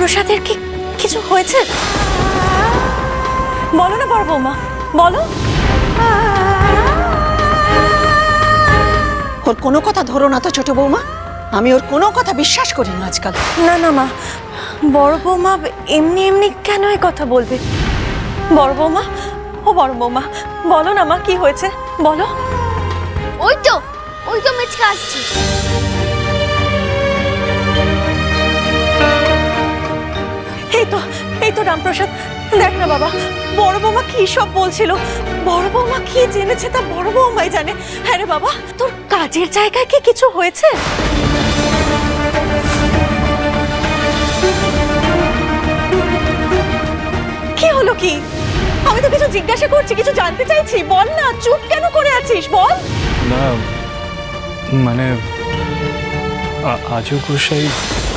রামপ্রসাদের কি কিছু হয়েছে? বলো না বড় বৌমা বলো। ওর কোনো কথা ধরো না তো ছোট বৌমা। আমি ওর কোনো কথা বিশ্বাস করি না আজকাল। না না মা বড় বৌমা এমনি এমনি কেন এই কথা বলবে? বড় বৌমা ও বড় বৌমা বলো না মা কি হয়েছে? বলো। ওই তো ওই তো মেচকা আসছে। এই তো এই তো রামপ্রসাদ। দেখ না বাবা, বড় বৌমা কি সব বলছিল? বড় বৌমা কি জেনেছে তা বড় বৌমাই জানে। হ্যাঁ বাবা, তোর কাজের জায়গায় কি কিছু হয়েছে? কি হলো কি? আমি তো কিছু জিজ্ঞাসা করছি, কিছু জানতে চাইছি। বল না, চুপ কেন করে আছিস? বল। না মানে আ- আজও গোসাই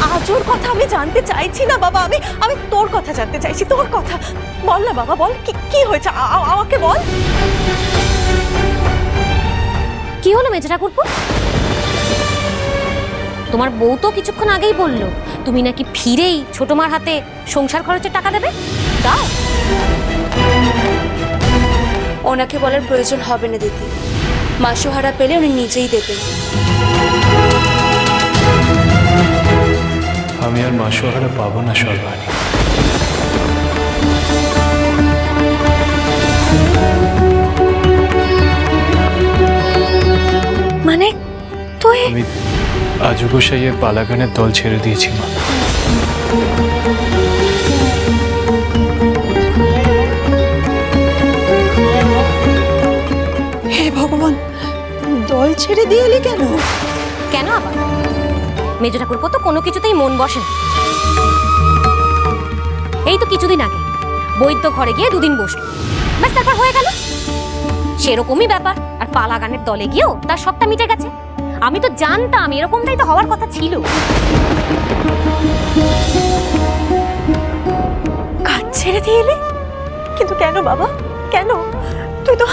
আজোর কথা আমি জানতে চাইছি না বাবা। আমি আমি তোর কথা জানতে চাইছি তোর কথা। বল না বাবা বল। কি কি হয়েছে? আমাকে বল। কি হলো মেজে ঠাকুরপো? তোমার বউ তো কিছুক্ষণ আগেই বলল তুমি নাকি ফিরেই ছোট মার হাতে সংসার খরচের টাকা দেবে? দাও। ওনাকে বলার প্রয়োজন হবে না দিদি। মাসোহারা পেলে উনি নিজেই দেবেন। আমি আর মাসোহারা পাবো না সর্বাণী। মানে তুই? আমি আজু গোসাইয়ের পালাগানের দল ছেড়ে দিয়েছি মা। হে ভগবান দল ছেড়ে দিয়ে এলি কেন? কেন আবার? মেজো ঠাকুরপো তো কোনো কিছুতেই মন বসে না। এই তো কিছুদিন আগে বৈদ্য ঘরে গিয়ে দুদিন বসল। ব্যাস তারপর হয়ে গেল। সেরকমই ব্যাপার আর পালাগানের দলে গিয়েও তার সবটা মিটে গেছে। আমি তো জানতাম এরকমটাই তো হওয়ার কথা ছিল। কাজ ছেড়ে দিয়ে এলি? কিন্তু কেন বাবা? কেন? তুই তো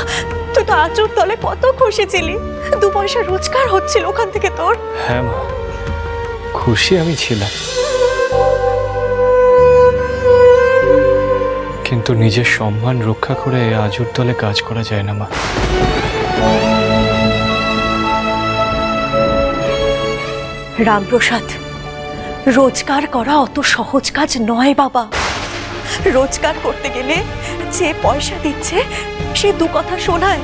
তুই তো আচুর তলে কত খুশি ছিলি। দু পয়সা রোজগার হচ্ছিল ওখান থেকে তোর। হ্যাঁ মা। খুশি আমি ছিলাম। কিন্তু নিজের সম্মান রক্ষা করে আজুর দলে কাজ করা যায় না, মা। রামপ্রসাদ, রোজগার করা অত সহজ কাজ নয়, বাবা। রোজগার করতে গেলে যে পয়সা দিচ্ছে, সে দু কথা শোনায়,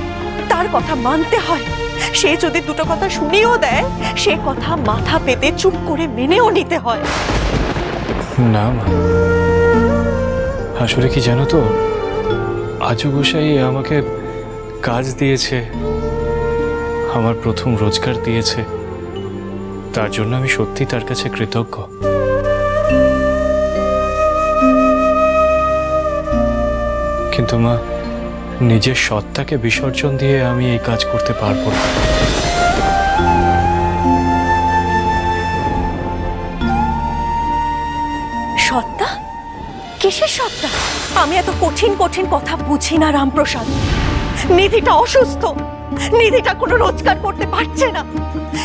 তার কথা মানতে হয়। সে যদি দুটো কথা শুনিয়েও দেয়, সে কথা মাথা পেতে চুপ করে মেনেও নিতে হয়। না, মা। আসলে কি জানো তো? আজু গোসাই আমাকে কাজ দিয়েছে। আমার প্রথম রোজগার দিয়েছে। তার জন্য আমি সত্যি তার কাছে কৃতজ্ঞ। কিন্তু মা নিজের সত্তাকে বিসর্জন দিয়ে আমি এই কাজ করতে পারব না। সত্তা? কিসের সত্তা? আমি এত কঠিন কঠিন কথা বুঝি না, রামপ্রসাদ। নিধিটা অসুস্থ। নিধিটা কোনো রোজগার করতে পারছে না।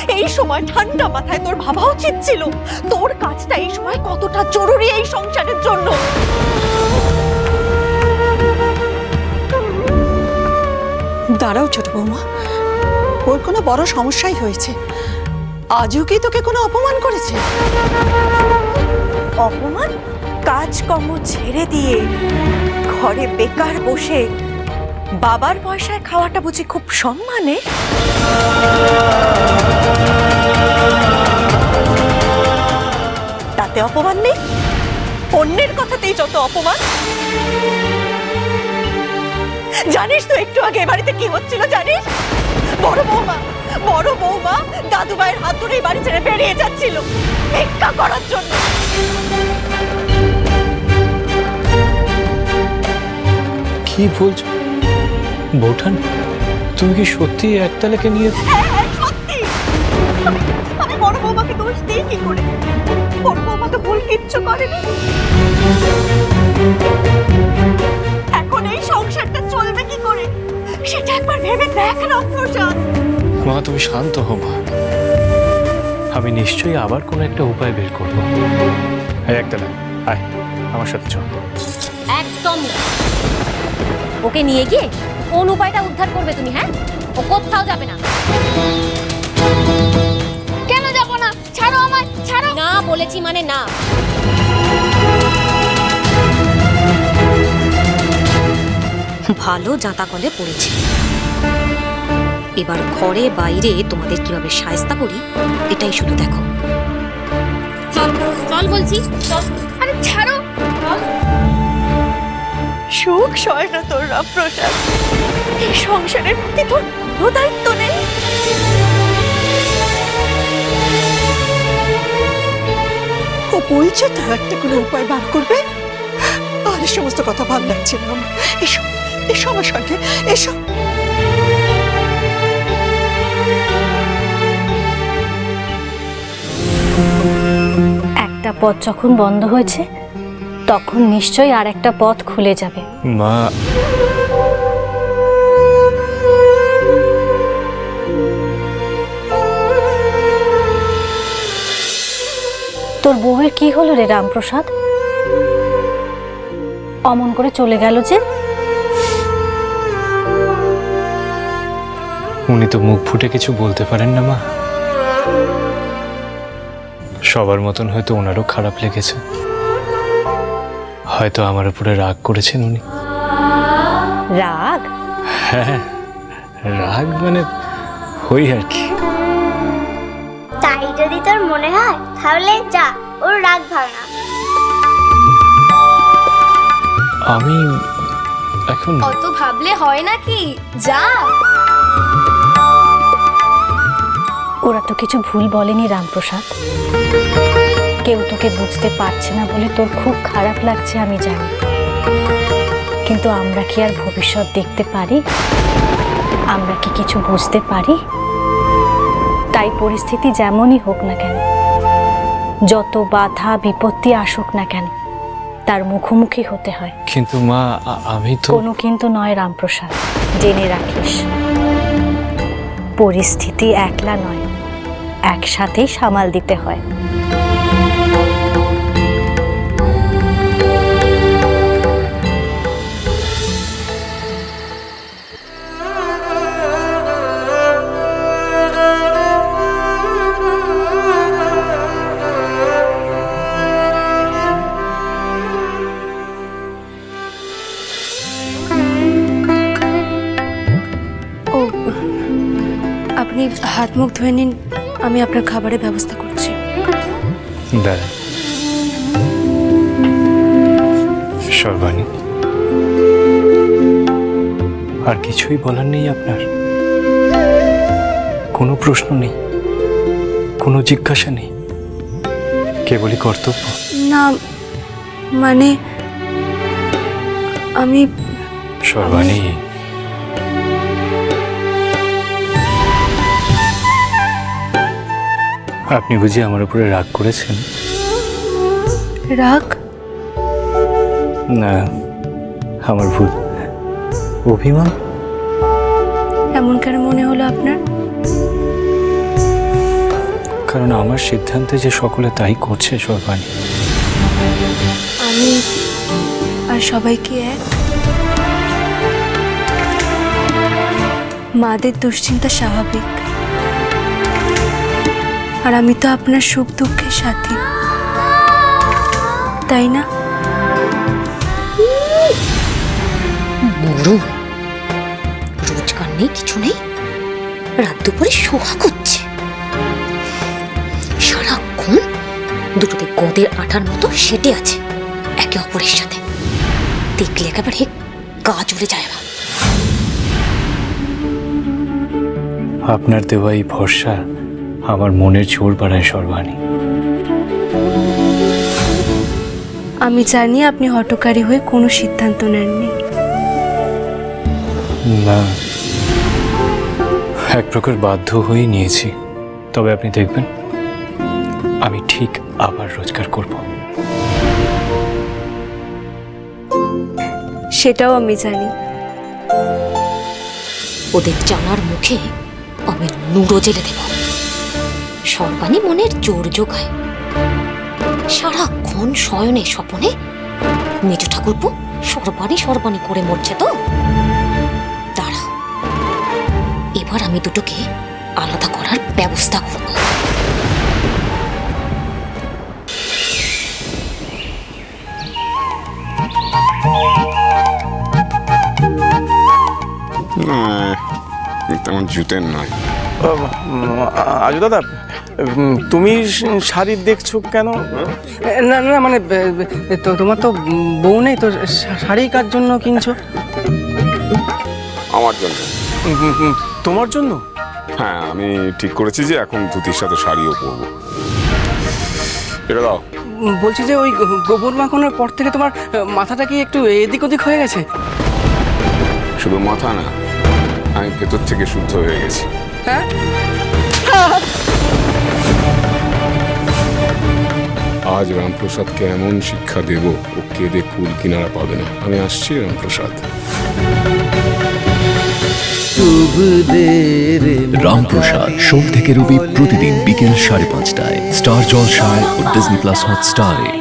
এই সময় ঠান্ডা মাথায় তোর ভাবা উচিত ছিল। তোর কাজটা এই সময় কতটা জরুরি এই সংসারের জন্য? দাঁড়াও ছোট বৌমা। ওর কোনো বড় সমস্যাই হয়েছে। আজও কি তোকে কোনো অপমান করেছে? অপমান? কাজকর্ম ছেড়ে দিয়ে ঘরে বেকার বসে বাবার পয়সায় খাওয়াটা বুঝি খুব সম্মানে? তাতে অপমান নেই? অন্যের কথাতেই যত অপমান? জানিস তো একটু আগে বাড়িতে কি হচ্ছিল জানিস? বড় বৌমা বড় বৌমা দাদু ভাইয়ের হাত ধরে বাড়ি ছেড়ে বেরিয়ে যাচ্ছিল ভিক্ষা করার জন্য। কি বলছো? বৌঠান তুমি কি সত্যি একতালাকে নিয়ে হ্যাঁ, হ্যাঁ, সত্যি। আমি বড় বৌমাকে দোষ দিই কি করে? বড় বৌমা তো ভুল কিচ্ছু করেনি। একবার ভেবে দেখ রামপ্রসাদ মা তুমি শান্ত হো মা। আমি নিশ্চয়ই আবার কোনো একটা উপায় বের করব। হ্যাঁ একতালা আয় আমার সাথে চল। একদম না। ওকে নিয়ে গিয়ে কোন উপায়টা উদ্ধার করবে তুমি হ্যাঁ? ও কোথাও যাবে না। কেন যাব না? ছাড়ো আমায় ছাড়ো। না বলেছি মানে না। ভালো জাতা কলে পড়েছে। এবার ঘরে, বাইরে তোমাদের কীভাবে সায়স্তা করি, এটাই শুধু দেখো। চল বলছি আরে ছাড়ো সুখ সয় না তোর রামপ্রসাদ এই সংসারের প্রতি তোর কোনো দায়িত্ব নেই। ও বলছে তো একটা কোনো উপায় বার করবে? আর সমস্ত কথা ভালো লাগছে না আমার এসো এসো আমার সঙ্গে, এসো। একটা পথ যখন বন্ধ হয়েছে তখন নিশ্চয়ই আর একটা পথ খুলে যাবে। মা। তোর বউয়ের কি হলো রে রামপ্রসাদ? অমন করে চলে গেল যে। উনি তো মুখ ফুটে কিছু বলতে পারেন না মা। সবার মতন হয়তো ওনারও খারাপ লেগেছে। হয়তো আমার উপরে রাগ করেছেন উনি। রাগ? হ্যাঁ রাগ মানে হই আর কি। তাই যদি তোর মনে হয় তাহলে যা ওর রাগ ভাঙা আমি এখন অত ভাবলে হয় নাকি? যা। ওরা তো কিছু ভুল বলেনি রামপ্রসাদ। কেউ তোকে বুঝতে পারছে না বলে তোর খুব খারাপ লাগছে আমি জানি। কিন্তু আমরা কি আর ভবিষ্যৎ দেখতে পারি? আমরা কি কিছু বুঝতে পারি? তাই পরিস্থিতি যেমনই হোক না কেন যত বাধা বিপত্তি আসুক না কেন তার মুখোমুখি হতে হয়। কিন্তু মা আমি তো কোনো কিন্তু নয় রামপ্রসাদ জেনে রাখিস। পরিস্থিতি একলা নয় একসাথেই সামাল দিতে হয়। হাত মুখ ধুয়ে নিন আমি আপনার খাবারের ব্যবস্থা করছি। দাঁড়া সর্বাণী আর কিছুই বলার নেই আপনার। কোনো প্রশ্ন নেই কোনো জিজ্ঞাসা নেই কেবলই কর্তব্য। না মানে আমি সর্বাণী আপনি বুঝি আমার উপরে রাগ করেছেন? রাগ? না আমার ভুল। অভিমান? এমন কেন মনে হলো আপনার? কারণ আমার সিদ্ধান্তে যে সকলে তাই করছে সর্বাণী। আমি আর সবাইকে এক? মাদের দুশ্চিন্তা স্বাভাবিক। আর আমি তো আপনার সুখ দুঃখের সাথী। তাই না? মরুন রোজগার নেই কিছু নেই। রাত দুপুরে সোহা করছে। সারাক্ষণ দুটোতে গদের আঠার মতো সেটে আছে একে অপরের সাথে। দেখলে একেবারে গা জ্বলে যায় আমার। আপনার দেওয়া এই ভরসা আমার মনের জোর বাড়ায় সর্বাণী। আমি জানি আপনি হটকারী হয়ে কোনো সিদ্ধান্ত নেননি। না এক প্রকার বাধ্য হয়েই নিয়েছি। তবে আপনি দেখবেন আমি ঠিক আবার রোজগার করব। সেটাও আমি জানি। ওদের জানার মুখে আমি নুড়ো জেলে দেব। সর্বাণী মনের জোর জোগায়। সারাক্ষণ শয়নে স্বপনে মেজো ঠাকুরপো সরবানি সরবানি করে মরছে তো। দাঁড়া এবার আমি দুটোকে আলাদা করার ব্যবস্থা করব। না তেমন জুতের নয়। আজু দাদা তুমি শ- শাড়ি দেখছ কেন? না না মানে তো তোমার তো বউ নেই তো শাড়ি কার জন্য কিনছো? আমার জন্য। তোমার জন্য? হ্যাঁ আমি ঠিক করেছি যে এখন ধুতির সাথে শাড়িও পরবো। এটা দাও। বলছি যে ওই গোবর মাখনের পর থেকে তোমার মাথাটা কি একটু এদিক ওদিক হয়ে গেছে? শুধু মাথা না আমি ভেতর থেকে শুদ্ধ হয়ে গেছি। হ্যাঁ? আজ রামপ্রসাদকে এমন শিক্ষা দেব, ও কেঁদে কুল কিনারা পাবে না। আমি আসছি রামপ্রসাদ। রামপ্রসাদ, সোম থেকে রবি প্রতিদিন বিকেল সাড়ে পাঁচটায়। স্টার জলসায় ও ডিজনি প্লাস হটস্টারে।